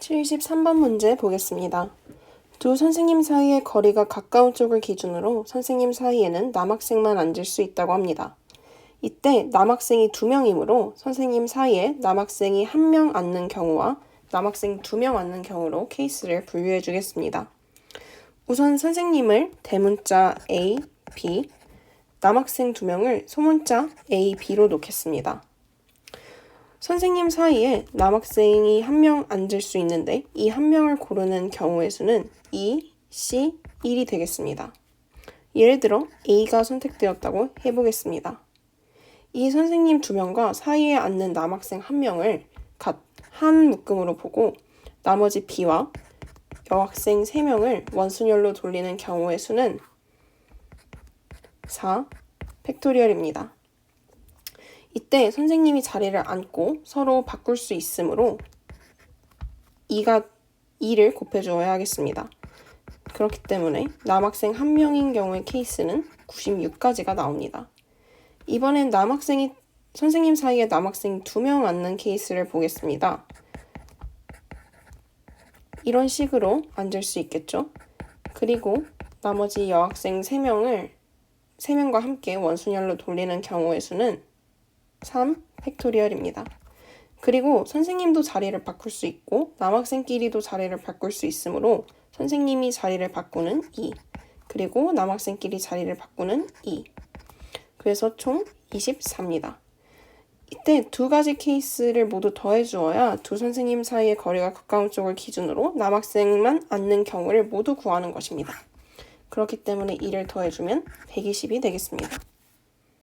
73번 문제 보겠습니다. 두 선생님 사이의 거리가 가까운 쪽을 기준으로 선생님 사이에는 남학생만 앉을 수 있다고 합니다. 이때 남학생이 두 명이므로 선생님 사이에 남학생이 한 명 앉는 경우와 남학생 두 명 앉는 경우로 케이스를 분류해 주겠습니다. 우선 선생님을 대문자 A, B, 남학생 두 명을 소문자 A, B로 놓겠습니다. 선생님 사이에 남학생이 한 명 앉을 수 있는데 이 한 명을 고르는 경우의 수는 2, C, 1이 되겠습니다. 예를 들어 A가 선택되었다고 해보겠습니다. 이 선생님 두 명과 사이에 앉는 남학생 한 명을 갓 한 묶음으로 보고 나머지 B와 여학생 3명을 원순열로 돌리는 경우의 수는 4 팩토리얼입니다. 이때 선생님이 자리를 앉고 서로 바꿀 수 있으므로 2가 2를 곱해주어야 하겠습니다. 그렇기 때문에 남학생 한 명인 경우의 케이스는 96까지가 나옵니다. 이번엔 남학생이 선생님 사이에 남학생 두명 앉는 케이스를 보겠습니다. 이런 식으로 앉을 수 있겠죠? 그리고 나머지 여학생 3명을 3명과 함께 원순열로 돌리는 경우의 수는 3 팩토리얼입니다. 그리고 선생님도 자리를 바꿀 수 있고 남학생끼리도 자리를 바꿀 수 있으므로 선생님이 자리를 바꾸는 2 그리고 남학생끼리 자리를 바꾸는 2 그래서 총 24입니다. 이때 두 가지 케이스를 모두 더해 주어야 두 선생님 사이의 거리가 가까운 쪽을 기준으로 남학생만 앉는 경우를 모두 구하는 것입니다. 그렇기 때문에 2를 더해주면 120이 되겠습니다.